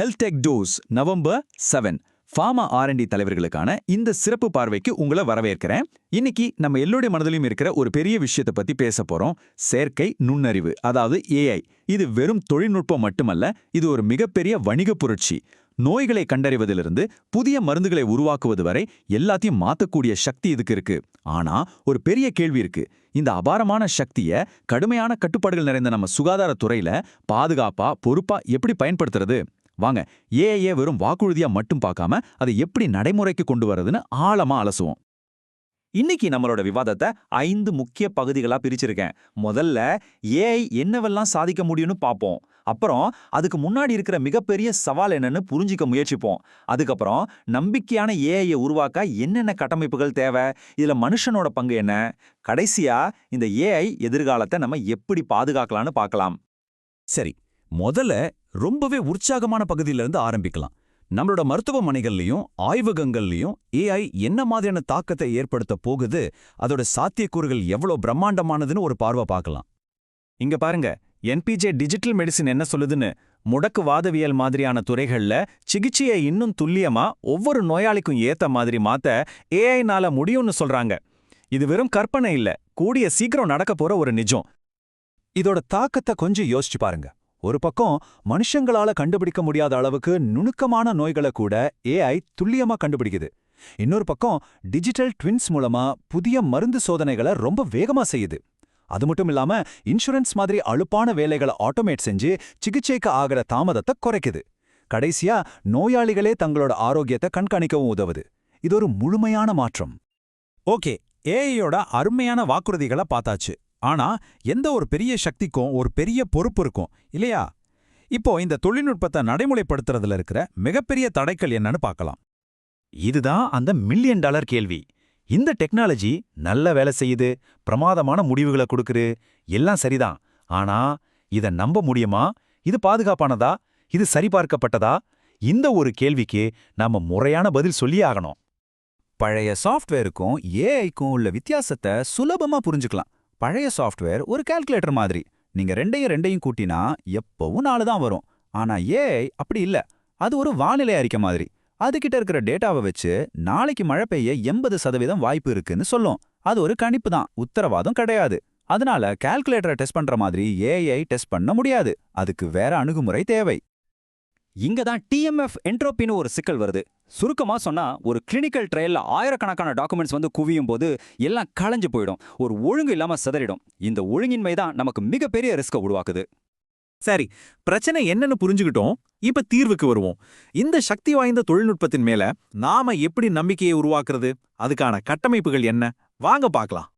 Health tech dose November seven pharma R and D தலைவர்களுக்கான இந்த சிறப்பு பார்வைக்கு உங்களை வரவேற்கிறேன். இன்னைக்கு நம்ம எல்லோருடைய மனதிலையும் இருக்கிற ஒரு பெரிய விஷயத்தை பத்தி பேச போறோம். செயற்கை நுண்ணறிவு அதாவது ஏஐ இது வெறும் தொழில்நுட்பம் மட்டுமல்ல இது ஒரு மிகப்பெரிய வணிக புரட்சி. நோய்களை கண்டறிவதிலிருந்து புதிய மருந்துகளை உருவாக்குவது வரை எல்லாத்தையும் மாத்தக்கூடிய சக்தி இதுக்கு இருக்கு. ஆனா ஒரு பெரிய கேள்வி இருக்கு. இந்த அபாரமான சக்திய கடுமையான கட்டுப்பாடுகள் நிறைந்த நம்ம சுகாதாரத்துறையில பாதுகாப்பா பொறுப்பா எப்படி பயன்படுத்துறது? வாங்க ஏஏ வெறும் வாக்குறுதியா மட்டும் பார்க்காம அதை எப்படி நடைமுறைக்கு கொண்டு வரதுன்னு ஆழமா அலசுவோம். இன்னைக்கு நம்மளோட விவாதத்தை ஐந்து முக்கிய பகுதிகளா பிரிச்சிருக்கேன். முதல்ல ஏஐ என்னவெல்லாம் சாதிக்க முடியும்னு பார்ப்போம். அப்புறம் அதுக்கு முன்னாடி இருக்கிற மிகப்பெரிய சவால் என்னன்னு புரிஞ்சிக்க முயற்சிப்போம். அதுக்கப்புறம் நம்பிக்கையான ஏஐயை உருவாக்க என்னென்ன கட்டமைப்புகள் தேவை? இதுல மனுஷனோட பங்கு என்ன? கடைசியா இந்த ஏஐ எதிர்காலத்தை நம்ம எப்படி பாதுகாக்கலாம்னு பார்க்கலாம். சரி முதல்ல ரொம்பவே உற்சாகமான பகுதியில இருந்து ஆரம்பிக்கலாம். நம்மளோட மருத்துவமனைகள்லயும் ஆய்வகங்கள்லையும் ஏஐ என்ன மாதிரியான தாக்கத்தை ஏற்படுத்த போகுது அதோட சாத்தியக்கூறுகள் எவ்வளோ பிரம்மாண்டமானதுன்னு ஒரு பார்வை பார்க்கலாம். இங்க பாருங்க என்பிஜே டிஜிட்டல் மெடிசின் என்ன சொல்லுதுன்னு முடக்கு வாதவியல் மாதிரியான துறைகள்ல சிகிச்சையை இன்னும் துல்லியமா ஒவ்வொரு நோயாளிக்கும் ஏத்த மாதிரி மாத்த ஏஐனால முடியும்னு சொல்றாங்க. இது வெறும் கற்பனை இல்ல கூடிய சீக்கிரம் நடக்க போற ஒரு நிஜம். இதோட தாக்கத்தை கொஞ்சம் யோசிச்சு பாருங்க. ஒரு பக்கம் மனுஷங்களால கண்டுபிடிக்க முடியாத அளவுக்கு நுணுக்கமான நோய்களை கூட ஏஐ துல்லியமா கண்டுபிடிக்குது. இன்னொரு பக்கம் டிஜிட்டல் ட்வின்ஸ் மூலமா புதிய மருந்து சோதனைகளை ரொம்ப வேகமா செய்யுது. அது மட்டும் இல்லாம இன்சூரன்ஸ் மாதிரி அலுப்பான வேலைகளை ஆட்டோமேட் செஞ்சு சிகிச்சைக்கு ஆகிற தாமதத்தை குறைக்குது. கடைசியா நோயாளிகளே தங்களோட ஆரோக்கியத்தை கண்காணிக்கவும் உதவுது. இது ஒரு முழுமையான மாற்றம். ஓகே ஏஐயோட அருமையான வாக்குறுதிகளை பார்த்தாச்சு. ஆனா எந்த ஒரு பெரிய சக்திக்கும் ஒரு பெரிய பொறுப்பு இருக்கும் இல்லையா? இப்போ இந்த தொழில்நுட்பத்தை நடைமுறைப்படுத்துறதுல இருக்கிற மிகப்பெரிய தடைகள் என்னன்னு பார்க்கலாம். இதுதான் அந்த மில்லியன் டாலர் கேள்வி. இந்த டெக்னாலஜி நல்ல வேலை செய்யுது பிரமாதமான முடிவுகளை கொடுக்குது எல்லாம் சரிதான். ஆனா இத நம்ப முடியுமா? இது பாதுகாப்பானதா? இது சரிபார்க்கப்பட்டதா? இந்த ஒரு கேள்விக்கு நாம முறையான பதில் சொல்லியே ஆகணும். பழைய சாஃப்ட்வேருக்கும் ஏஐக்கும் உள்ள வித்தியாசத்தை சுலபமா புரிஞ்சுக்கலாம். பழைய சாஃப்ட்வேர் ஒரு கால்குலேட்டர் மாதிரி. நீங்க ரெண்டையும் ரெண்டையும் கூட்டினா எப்பவும் நாலு தான் வரும். ஆனா ஏஐ அப்படி இல்ல. அது ஒரு வானிலை அறிக்கை மாதிரி. அதுகிட்ட இருக்கிற டேட்டாவை வச்சு நாளைக்கு மழை பெய்ய எண்பது சதவீதம் வாய்ப்பு இருக்குன்னு சொல்லும். அது ஒரு கணிப்பு தான். உத்தரவாதம் கிடையாது. அதனால கால்குலேட்டரை டெஸ்ட் பண்ற மாதிரி ஏஐ டெஸ்ட் பண்ண முடியாது. அதுக்கு வேற அணுகுமுறை தேவை. இங்க தான் டிஎம்எஃப் என்ட்ரோப்பின்னு ஒரு சிக்கல் வருது. சுருக்கமா சொன்னா ஒரு கிளினிக்கல் ட்ரையல்ல ஆயிரக்கணக்கான டாக்குமெண்ட்ஸ் வந்து குவியும் போது எல்லாம் களைஞ்சு போயிடும். ஒரு ஒழுங்கு இல்லாம சிதறிடும். இந்த ஒழுங்கின்மை தான் நமக்கு மிகப்பெரிய ரிஸ்கை உருவாக்குது. சரி பிரச்சனை என்னன்னு புரிஞ்சுக்கிட்டோம். இப்ப தீர்வுக்கு வருவோம். இந்த சக்தி வாய்ந்த தொழில்நுட்பத்தின் மேல நாம எப்படி நம்பிக்கையை உருவாக்குறது? அதுக்கான கட்டமைப்புகள் என்ன? வாங்க பார்க்கலாம்.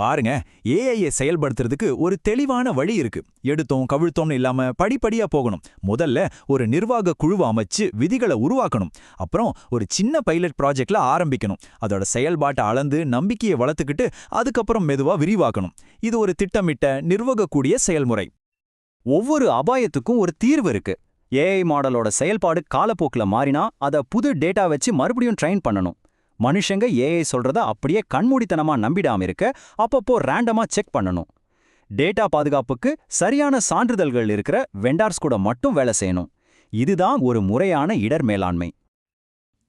பாருங்க ஏஐயை செயல்படுத்துறதுக்கு ஒரு தெளிவான வழி இருக்கு. எடுத்தோம் கவிழ்த்தோம்னு இல்லாம படிப்படியா போகணும். முதல்ல ஒரு நிர்வாக குழுவை அமைச்சு விதிகளை உருவாக்கணும். அப்புறம் ஒரு சின்ன பைலட் ப்ராஜெக்ட்ல ஆரம்பிக்கணும். அதோட செயல்பாட்டை அளந்து நம்பிக்கையை வளர்த்துக்கிட்டு அதுக்கப்புறம் மெதுவா விரிவாக்கணும். இது ஒரு திட்டமிட்ட நிர்வகக்கூடிய செயல்முறை. ஒவ்வொரு அபாயத்துக்கும் ஒரு தீர்வு இருக்கு. ஏஐ மாடலோட செயல்பாடு காலப்போக்குல மாறினா அதை புது டேட்டா வச்சு மறுபடியும் ட்ரெயின் பண்ணணும். மனுஷங்க ஏஐ சொல்றத அப்படியே கண்மூடித்தனமா நம்பிடாம இருக்க அப்பப்போ ரேண்டமா செக் பண்ணணும். டேட்டா பாதுகாப்புக்கு சரியான சான்றிதழ்கள் இருக்கிற வெண்டார்ஸ் கூட மட்டும் வேலை செய்யணும். இதுதான் ஒரு முறையான இடர் மேலாண்மை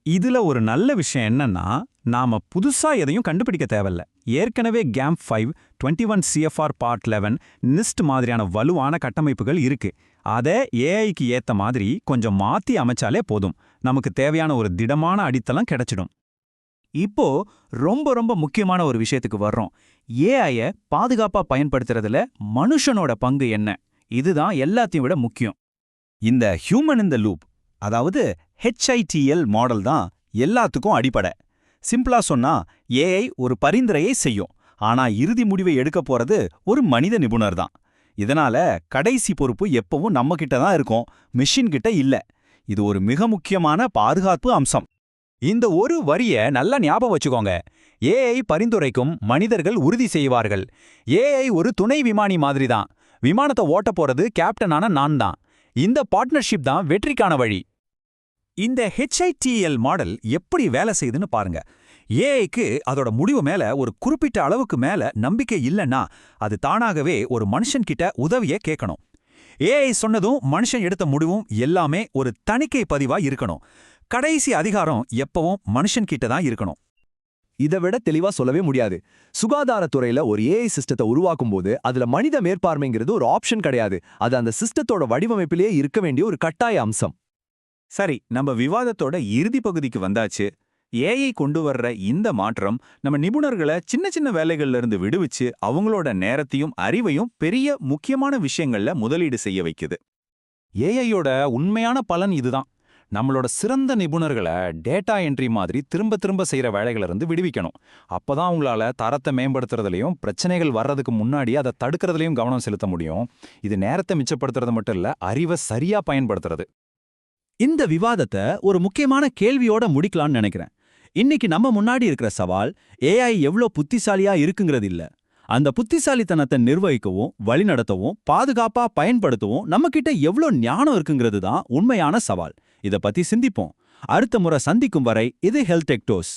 இதுல ஒரு நல்ல விஷயம் என்னன்னா நாம புதுசா எதையும் கண்டுபிடிக்க தேவையில்ல. ஏற்கனவே GAMP five twenty one CFR part eleven NIST மாதிரியான வலுவான கட்டமைப்புகள் இருக்கு. அதை ஏஐக்கு ஏத்த மாதிரி கொஞ்சம் மாத்தி அமைச்சாலே போதும். நமக்கு தேவையான ஒரு திடமான அடித்தளம் கிடைச்சிடும். இப்போ ரொம்ப ரொம்ப முக்கியமான ஒரு விஷயத்துக்கு வர்றோம். ஏஐய பாதுகாப்பா பயன்படுத்துறதுல மனுஷனோட பங்கு என்ன? இதுதான் எல்லாத்தையும் விட முக்கியம். இந்த ஹியூமன் இன் த லூப் அதாவது ஹெச்ஐடிஎல் மாடல் தான் எல்லாத்துக்கும் அடிப்படை. சிம்பிளா சொன்னா ஏஐ ஒரு பரிந்துரையை செய்யும். ஆனா இறுதி முடிவை எடுக்க போறது ஒரு மனித நிபுணர் தான். இதனால கடைசி பொறுப்பு எப்பவும் நம்ம கிட்ட தான் இருக்கும். மிஷின் கிட்ட இல்ல. இது ஒரு மிக முக்கியமான பாதுகாப்பு அம்சம். இந்த ஒரு வரிய நல்லா ஞாபகம் வச்சுக்கோங்க. ஏஐ பரிந்துரைக்கும் மனிதர்கள் உறுதி செய்வார்கள். ஏஐ ஒரு துணை விமானி மாதிரி தான் விமானத்தை ஓட்ட போறது கேப்டனான நான் தான் இந்த பார்ட்னர்ஷிப் தான் வெற்றிக்கான வழி. இந்த ஹெச்ஐடிஎல் மாடல் எப்படி வேலை செய்யுதுன்னு பாருங்க. ஏஐக்கு அதோட முடிவு மேல ஒரு குறிப்பிட்ட அளவுக்கு மேல நம்பிக்கை இல்லைன்னா அது தானாகவே ஒரு மனுஷன்கிட்ட உதவிய கேட்கணும். ஏஐ சொன்னதும் மனுஷன் எடுத்த முடிவும் எல்லாமே ஒரு தணிக்கை பதிவா இருக்கணும். கடைசி அதிகாரம் எப்பவும் மனுஷன்கிட்ட தான் இருக்கணும். இதை விட தெளிவா சொல்லவே முடியாது. சுகாதாரத்துறையில ஒரு ஏஐ சிஸ்டத்தை உருவாக்கும் போது அதுல மனித மேற்பார்மைங்கிறது ஒரு ஆப்ஷன் கிடையாது. அது அந்த சிஸ்டத்தோட வடிவமைப்பிலேயே இருக்க வேண்டிய ஒரு கட்டாய அம்சம். சரி நம்ம விவாதத்தோட இறுதி பகுதிக்கு வந்தாச்சு. ஏஐ கொண்டு வர்ற இந்த மாற்றம் நம்ம நிபுணர்களை சின்ன சின்ன வேலைகள்ல இருந்து விடுவிச்சு அவங்களோட நேரத்தையும் அறிவையும் பெரிய முக்கியமான விஷயங்கள்ல முதலீடு செய்ய வைக்குது. ஏஐயோட உண்மையான பலன் இதுதான். நம்மளோட சிறந்த நிபுணர்களை டேட்டா என்ட்ரி மாதிரி திரும்ப திரும்ப செய்யற வேலைகளிலிருந்து இருந்து விடுவிக்கணும். அப்பதான் அவங்களால தரத்தை மேம்படுத்துறதுலயும் பிரச்சனைகள் வர்றதுக்கு முன்னாடி அதை தடுக்கிறதுலையும் கவனம் செலுத்த முடியும். இது நேரத்தை மிச்சப்படுத்துறது மட்டும் இல்ல அறிவை சரியா பயன்படுத்துறது. இந்த விவாதத்தை ஒரு முக்கியமான கேள்வியோட முடிக்கலாம்னு நினைக்கிறேன். இன்னைக்கு நம்ம முன்னாடி இருக்கிற சவால் ஏஐ எவ்ளோ புத்திசாலியா இருக்குங்கிறது இல்ல. அந்த புத்திசாலித்தனத்தை நிர்வகிக்கவும் வழிநடத்தவும் பாதுகாப்பா பயன்படுத்தவும் நம்மக்கிட்ட எவ்வளோ எவ்ளோ ஞானம் இருக்குங்கிறது தான் உண்மையான சவால். இத பத்தி சிந்திப்போம். அடுத்த முறை சந்திக்கும் வரை இது ஹெல்த் டெக்டோஸ்